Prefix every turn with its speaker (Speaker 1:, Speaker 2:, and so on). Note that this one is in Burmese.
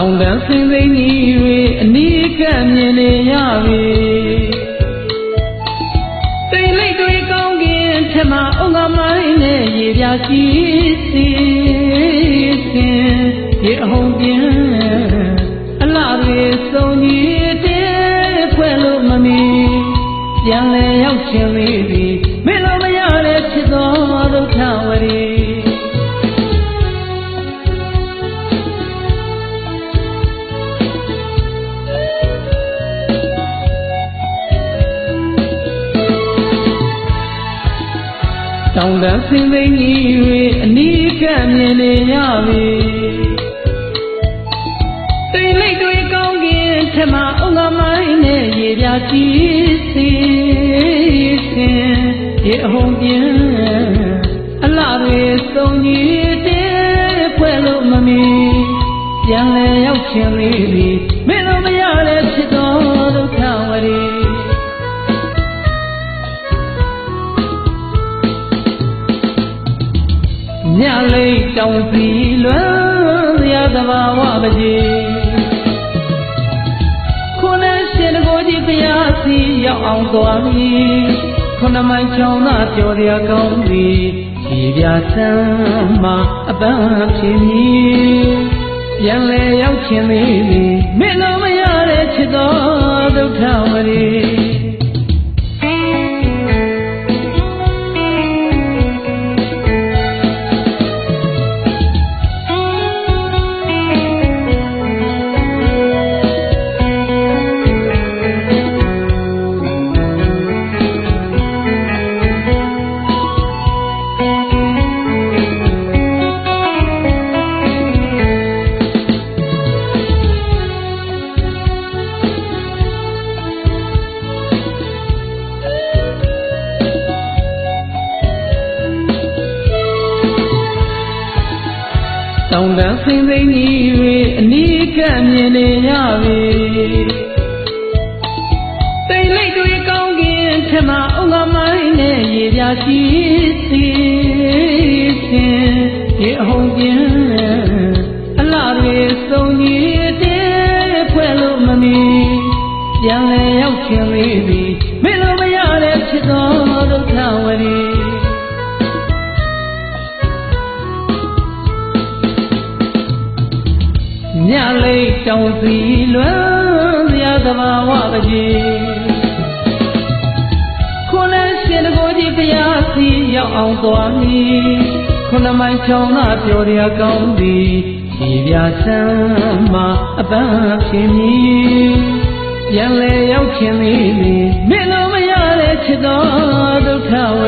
Speaker 1: တောင်တန်းစင်စိမ့်ကြီးတွေအနီးကပ်မြင်နေရပြီတိမ်လိတ်တွေကောင်းကင်ထက်မှအုံကမိုင်းနဲ့ရေပြာရှိစီစင်ရေအဟုန်ပြင်းအလှတွေစုံကြီးတဲ့ဖွဲ့လို့မမီပြန်လဲရောက်ချင်လေးပြီ တောင်တန်းစင်သိန်းကြီးတွေအနီးကပ်မြင်နေရပြီတိမ်လိတ်တွေကောင်းကင်ထက်မှအုံကမိုင်းနဲ့ရေပြာကြီးစီစင်ရေအဟုန်ပြင်းအလှတွေစုံကြီးတဲ့ဖွဲ့လို့မမီပြန်လဲရောက်ချင်လေးပြီမင်းတို့မရတဲ့ဖြစ်တော်ဒုက္ခဝရီ တ်တောင်စီလွမ်းရသဘာဝပကြီးခုနရှင်တကိုကြီးဘုရားစီရောက်အောင်သွားပြီခုနမိုင်ချောင်းသားပြောရကောင်းပြီဒီပြဆမ်းမှာအပန်းဖြစ်မည်ပြန်လေရောက်ချင်သေးပြီမင်းတို့မရတဲ့ချစ်တော်ဒုက္ခဝရီ တောင်တန်းစင်သိန်းကြီးတွေအနီးကပ်မြင်နေရပြီတိမ်လိတ်တွေကောင်းကင်ထက်မှအုံကမိုင်းနဲ့ရေပြာရှိစီစင်ရေအဟုန်ပြင်းအလှတွေစုံကြီးတဲ့ဖွဲ့လို့မမီပြန်လဲရောက်ချင်လေးပြီမင်းလိုမရတဲ့ဖြစ်တော် ညလိတ်တောင်စီလွမ်းရသဘာဝပကြီးခုနရှင်တကိုကြီးဘုရားစီရောက်အောင်သွားမည်ခုနမိုင်ချောင်းသားပြောရကောင်းသည်ဒီပြဆမ်းမှာအပန်းဖြစ်မည်ပြန်လေရောက်ခြင်းသည်မင်းလိုမရတဲ့ချစ်တော်ဒုက္ခဝရီ